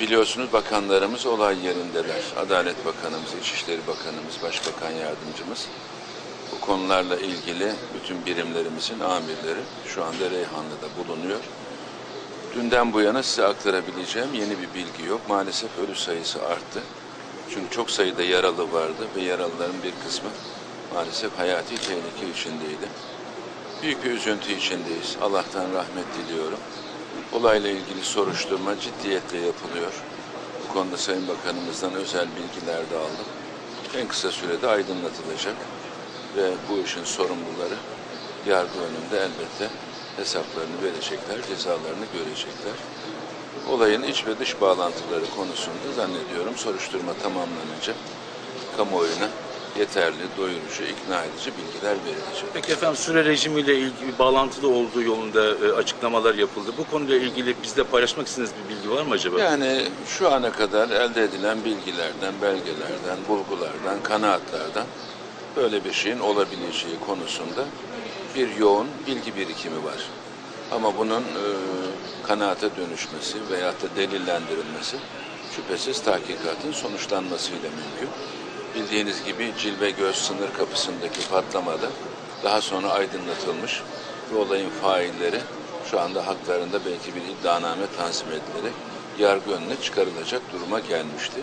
biliyorsunuz bakanlarımız olay yerindeler. Adalet Bakanımız, İçişleri Bakanımız, Başbakan Yardımcımız. Bu konularla ilgili bütün birimlerimizin amirleri şu anda Reyhanlı'da bulunuyor. Dünden bu yana size aktarabileceğim yeni bir bilgi yok. Maalesef ölü sayısı arttı. Çünkü çok sayıda yaralı vardı ve yaralıların bir kısmı maalesef hayati tehlike içindeydi. Büyük bir üzüntü içindeyiz. Allah'tan rahmet diliyorum. Olayla ilgili soruşturma ciddiyetle yapılıyor. Bu konuda Sayın Bakanımızdan özel bilgiler de aldım. En kısa sürede aydınlatılacak ve bu işin sorumluları yargı önünde elbette hesaplarını verecekler, cezalarını görecekler. Olayın iç ve dış bağlantıları konusunda zannediyorum soruşturma tamamlanınca kamuoyuna yeterli, doyurucu, ikna edici bilgiler verilecek. Peki efendim süre rejimiyle ilgili bağlantılı olduğu yolunda e, açıklamalar yapıldı. Bu konuyla ilgili bizde paylaşmak istediğiniz bir bilgi var mı acaba? Yani şu ana kadar elde edilen bilgilerden, belgelerden, bulgulardan, kanaatlerden böyle bir şeyin olabileceği konusunda bir yoğun bilgi birikimi var. Ama bunun e, kanaate dönüşmesi veyahut da delillendirilmesi şüphesiz tahkikatın sonuçlanmasıyla mümkün. Bildiğiniz gibi Cilve Göz sınır kapısındaki patlamada daha sonra aydınlatılmış ve olayın failleri şu anda haklarında belki bir iddianame tanzim edilerek yargı önüne çıkarılacak duruma gelmişti.